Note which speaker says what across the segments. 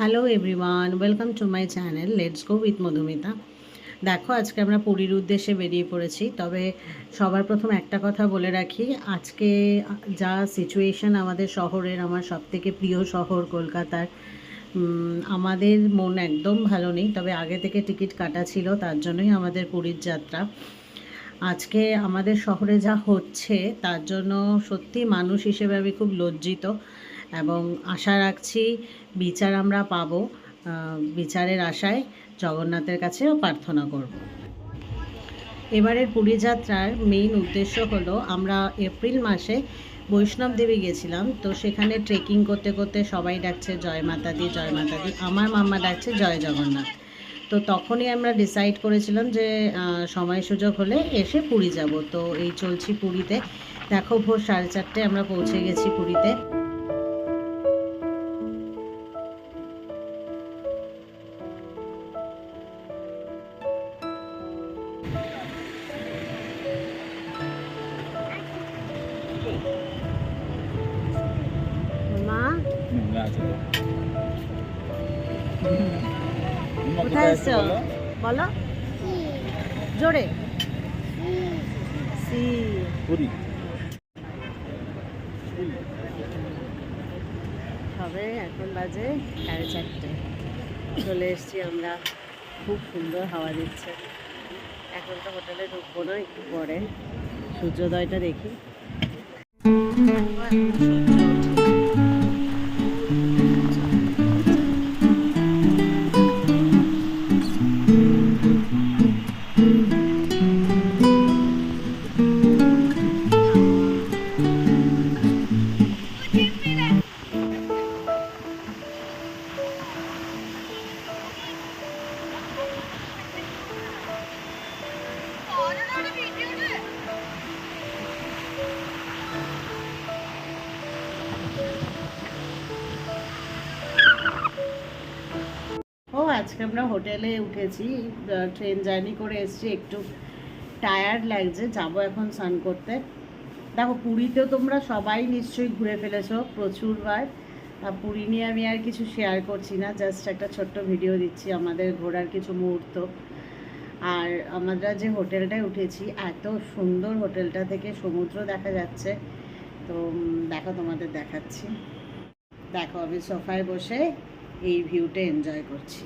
Speaker 1: Hello everyone welcome to my channel let's go with Madhumita দেখো, আজকে আমরা পুরীর উদ্দেশ্যে বেরিয়ে পড়েছি। তবে সবার প্রথম একটা কথা বলে রাখি, আজকে যা সিচুয়েশন আমাদের শহরের, আমার সবথেকে প্রিয় শহর কলকাতার আমাদের মন একদম ভালো নেই। তবে আগে থেকে টিকিট কাটা ছিল, তার জন্যই আমাদের পুরীর যাত্রা। আজকে আমাদের শহরে যা হচ্ছে, তার জন্য সত্যি মানুষ হিসেবে আমি খুব লজ্জিত। এবং আশা রাখছি বিচার আমরা পাবো বিচারের আশায় জগন্নাথের কাছেও প্রার্থনা করব। এবারের পুরী যাত্রার মেইন উদ্দেশ্য হলো, আমরা এপ্রিল মাসে বৈষ্ণব দেবী গেছিলাম, তো সেখানে ট্রেকিং করতে করতে সবাই ডাকছে, জয় মাতা দি জয় মাতা দি আমার মাম্মা ডাকছে, জয় জগন্নাথ। তো তখনই আমরা ডিসাইড করেছিলাম যে সময় সুযোগ হলে এসে পুরী যাব। তো এই চলছি পুরীতে। দেখো ভোর সাড়ে চারটে আমরা পৌঁছে গেছি পুরীতে। কোথায় এসছো বলো। জোরে। সি।
Speaker 2: পুরী।
Speaker 1: হবে এখন বাজে সাড়ে চারটে। চলে এসেছি আমরা। খুব সুন্দর হাওয়া দিচ্ছে। এখন তো হোটেলে ঢুকবো না একটু পরে। সূর্যোদয়টা দেখি। আজকে আমরা হোটেলে উঠেছি ট্রেন জার্নি করে এসেছি, একটু টায়ার্ড লাগছে, যাব এখন স্নান করতে। দেখো, পুরীতেও তোমরা সবাই নিশ্চয়ই ঘুরে ফেলেছো প্রচুরবার পুরী নিয়ে আমি আর কিছু শেয়ার করছি না জাস্ট একটা ছোট্ট ভিডিও দিচ্ছি, আমাদের ঘোরার কিছু মুহূর্ত। আর আমরা যে হোটেলটায় উঠেছি, এত সুন্দর হোটেলটা থেকে সমুদ্র দেখা যাচ্ছে। তো দেখো তোমাদের দেখাচ্ছি। দেখো, আমি সোফায় বসে এই ভিউটা এনজয় করছি।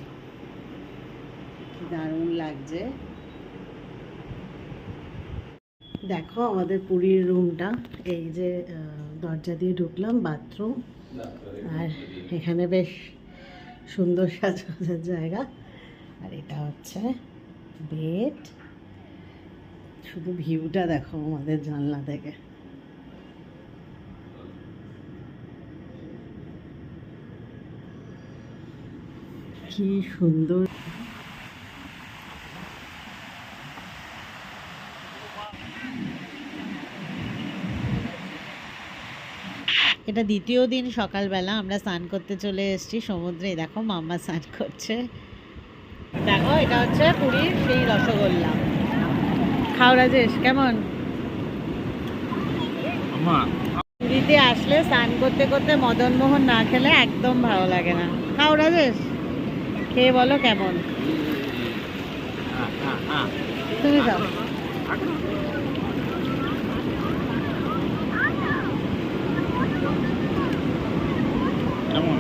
Speaker 1: কি দারুণ লাগছে। দেখো আমাদের পুরীর রুমটা, এই যে দরজা দিয়ে ঢুকলাম, বাথরুম। আর এখানে বেশ সুন্দর সাজানোর জায়গা। আর এটা হচ্ছে বেড। শুধু ভিউটা দেখো আমাদের জানলা থেকে। কি সুন্দর এটা দ্বিতীয় দিন সকালবেলা আমরা স্নান করতে চলে এসেছি সমুদ্রে। দেখো মাম্মা স্নান করছে। দেখো এটা হচ্ছে পুরীর সেই রসগোল্লা। খাও রাজেশ কেমন? পুরীতে আসলে স্নান করতে করতে মদন মোহন না খেলে একদম ভালো লাগে না। খাও রাজেশ খেয়ে বলো কেমন? তুমি খাও
Speaker 2: কেমন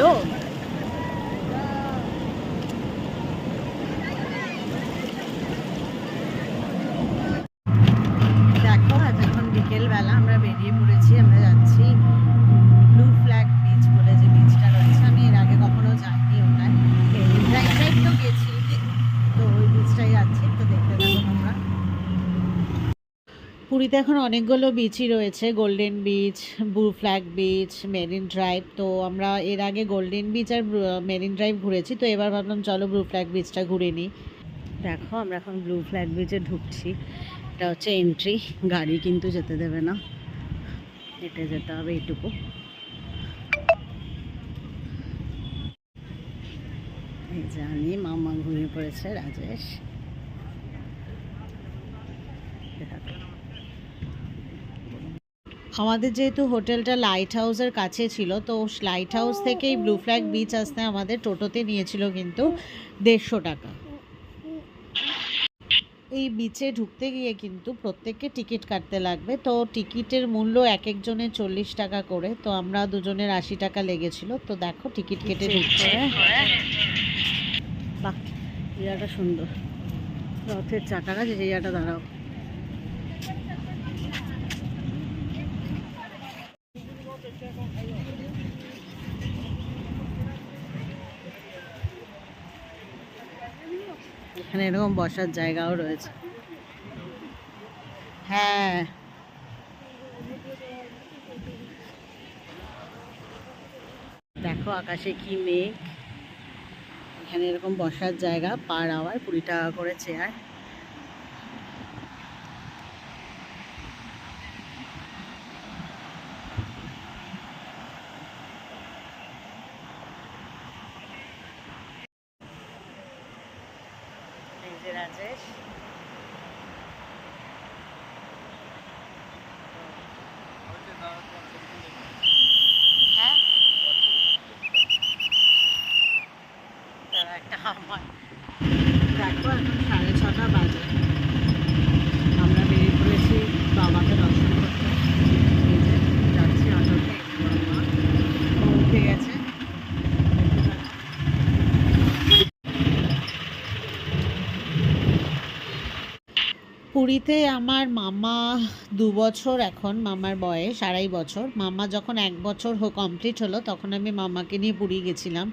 Speaker 1: ভালো দেখো এখন বিকেলবেলা আমরা বেরিয়ে পড়েছি আমরা যাচ্ছি ব্লু ফ্ল্যাগ বিচ বলে যে বিচটা রয়েছে আমি এর আগে কখনো যাইনি ওটায় ড্রাইভ ড্রাইভ তো গেছি তো ওই বিচটাই যাচ্ছি তো দেখতে থাকো তোমরা পুরীতে এখন অনেকগুলো বিচই রয়েছে golden beach blue flag beach marine drive তো আমরা এর আগে গোল্ডেন বিচ আর মেরিন ড্রাইভ ঘুরেছি, তো এবার ভাবলাম চলো ব্লু ফ্ল্যাগ বিচটা ঘুরে নিই। দেখো, আমরা এখন ব্লু ফ্ল্যাগ বিচে ঢুকছি। এটা হচ্ছে এন্ট্রি গাড়ি কিন্তু যেতে দেবে না। হেঁটে যেতে হবে এইটুকু। জানি মামা ঘুমিয়ে পড়েছে, রাজেশ। আমাদের যেহেতু হোটেলটা লাইট হাউসের কাছে ছিল তো লাইট হাউস থেকেই ব্লু ফ্ল্যাগ বিচ আসতে আমাদের টোটোতে নিয়েছিল কিন্তু দেড়শো টাকা। এই বিচে ঢুকতে গিয়ে কিন্তু প্রত্যেককে টিকিট কাটতে লাগবে তো টিকিটের মূল্য এক একজনের চল্লিশ টাকা করে তো আমরা দুজনের আশি টাকা লেগেছিল তো দেখো টিকিট কেটে ঢুকছে। বাহ জায়গাটা সুন্দর। রথের চাকার আছে সেই জায়গাটা দাঁড়াও। এখানে এরকম বসার জায়গাও রয়েছে। হ্যাঁ। দেখো আকাশে কি মেঘ। এখানে এরকম বসার জায়গা, পার আওয়ার কুড়ি টাকা করে চেয়ার এই যে রাজেশ হ্যাঁ তারা একটা আমার দেখো এখন সাড়ে ছটা বাজে আমরা বেরিয়ে পড়েছি বাবাকে দর্শন করতে এই যে যাচ্ছি অটোতে বাবা উঠে গেছে পুরীতে আমার মামা দু বছর এখন, মামার বয়স আড়াই বছর। মামা যখন এক বছর কমপ্লিট হলো, তখন আমি মামাকে নিয়ে পুরী গেছিলাম।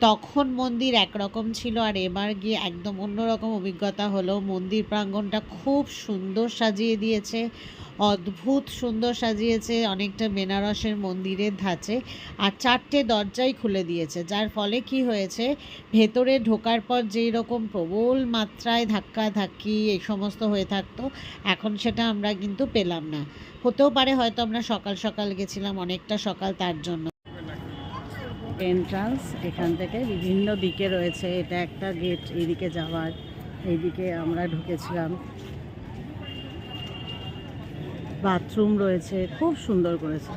Speaker 1: তখন মন্দির একরকম ছিল আর এবার গিয়ে একদম অন্যরকম অভিজ্ঞতা হলো। মন্দির প্রাঙ্গণটা খুব সুন্দর সাজিয়ে দিয়েছে। অদ্ভুত সুন্দর সাজিয়েছে, অনেকটা বেনারসের মন্দিরের ধাঁচে আর চারটে দরজাই খুলে দিয়েছে। যার ফলে কি হয়েছে, ভেতরে ঢোকার পর যেই রকম প্রবল মাত্রায় ধাক্কা ধাক্কি এই সমস্ত হয়ে থাকতো, এখন সেটা আমরা কিন্তু পেলাম না। হতেও পারে হয়তো আমরা সকাল সকাল গেছিলাম, অনেকটা সকাল তার জন্য। এন্ট্রান্স এখান থেকে বিভিন্ন দিকে রয়েছে। এটা একটা গেট এইদিকে যাওয়ার। এইদিকে আমরা ঢুকেছিলাম। বাথরুম রয়েছে, খুব সুন্দর করেছে।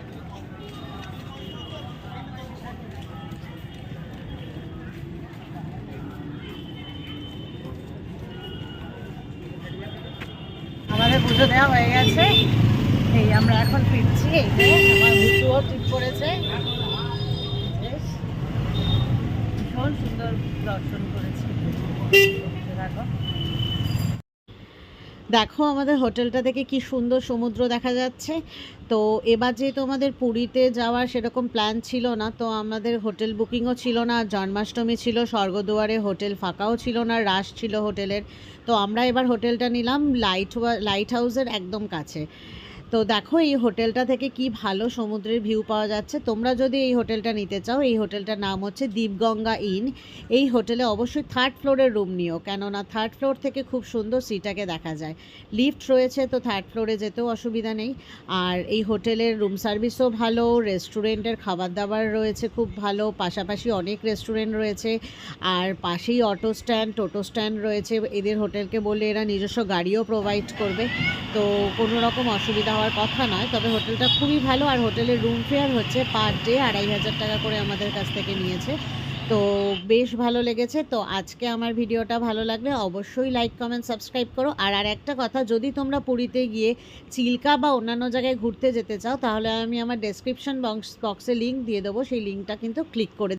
Speaker 1: আমাদের পুজো দেওয়া হয়ে গেছে। এই আমরা এখন ফিরছি। আমার ঠিক করেছে। ভীষণ সুন্দর দর্শন করেছি। দেখো দেখো আমাদের হোটেলটা থেকে কি সুন্দর সমুদ্র দেখা যাচ্ছে। তো এবার যেহেতু আমাদের পুরীতে যাওয়ার সেরকম প্ল্যান ছিল না, তো আমাদের হোটেল বুকিংও ছিল না জন্মাষ্টমী ছিল, স্বর্গদুয়ারে হোটেল ফাঁকাও ছিল না রাশ ছিল হোটেলের। তো আমরা এবার হোটেলটা নিলাম লাইট লাইট হাউসের একদম কাছে। তো দেখো এই হোটেলটা থেকে কি ভালো সমুদ্রের ভিউ পাওয়া যাচ্ছে। তোমরা যদি এই হোটেলটা নিতে চাও, এই হোটেলটার নাম হচ্ছে দীপগঙ্গা ইন এই হোটেলে অবশ্যই থার্ড ফ্লোরের রুম নিও, কেননা থার্ড ফ্লোর থেকে খুব সুন্দর সিটাকে দেখা যায়। লিফট রয়েছে, তো থার্ড ফ্লোরে যেতেও অসুবিধা নেই। আর এই হোটেলের রুম সার্ভিসও ভালো রেস্টুরেন্টের খাবার দাবার রয়েছে খুব ভালো, পাশাপাশি অনেক রেস্টুরেন্ট রয়েছে। আর পাশেই অটো স্ট্যান্ড টোটো স্ট্যান্ড রয়েছে। এদের হোটেলকে বললে এরা নিজস্ব গাড়িও প্রোভাইড করবে। তো কোনো রকম অসুবিধা হওয়ার কথা নয়, তবে হোটেলটা খুবই ভালো আর হোটেলের রুম ফেয়ার হচ্ছে পার ডে আড়াই হাজার টাকা করে আমাদের কাছ থেকে নিয়েছে। তো বেশ ভালো লেগেছে, তো আজকে আমার ভিডিওটা ভালো লাগলে অবশ্যই লাইক কমেন্ট সাবস্ক্রাইব করো। আর আর একটা কথা, যদি তোমরা পুরীতে গিয়ে চিল্কা বা অন্যান্য জায়গায় ঘুরতে যেতে চাও, তাহলে আমি আমার ডেসক্রিপশন বক্স বক্সে লিঙ্ক দিয়ে দেবো, সেই লিঙ্কটা কিন্তু ক্লিক করে